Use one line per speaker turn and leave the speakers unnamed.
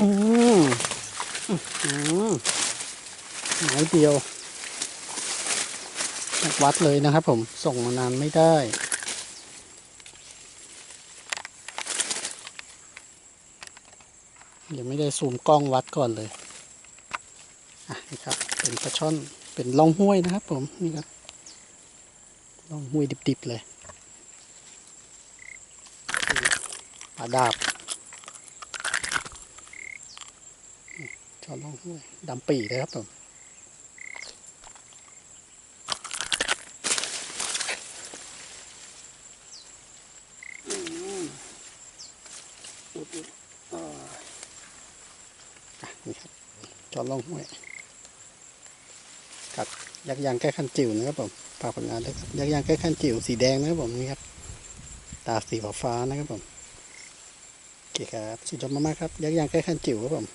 อืมอื้อหือไม้เดียววัดเลยนะครับผมส่งมานานไม่ได้ยังไม่ได้ซูมกล้องวัดก่อนเลย อะนี่ครับ เป็นปลาช่อน เป็นล่องห้วยนะครับผม นี่ครับล่องห้วยดิบๆเลย ปลาดาบ ช่อนล่องห้วยดำปีเลยครับผมอะนี่ครับจอดล่องห้วยครับยักษ์ยางแก้คันจิ๋วนะครับผมฝากผลงานด้วยครับยักษ์ยางแก้คันจิ๋วสีแดงนะครับผมนี่ครับ ตาสีฟ้านะครับผมโอเคครับสุดยอดมากๆครับยักษ์ยางแก้คันจิ๋วครับผม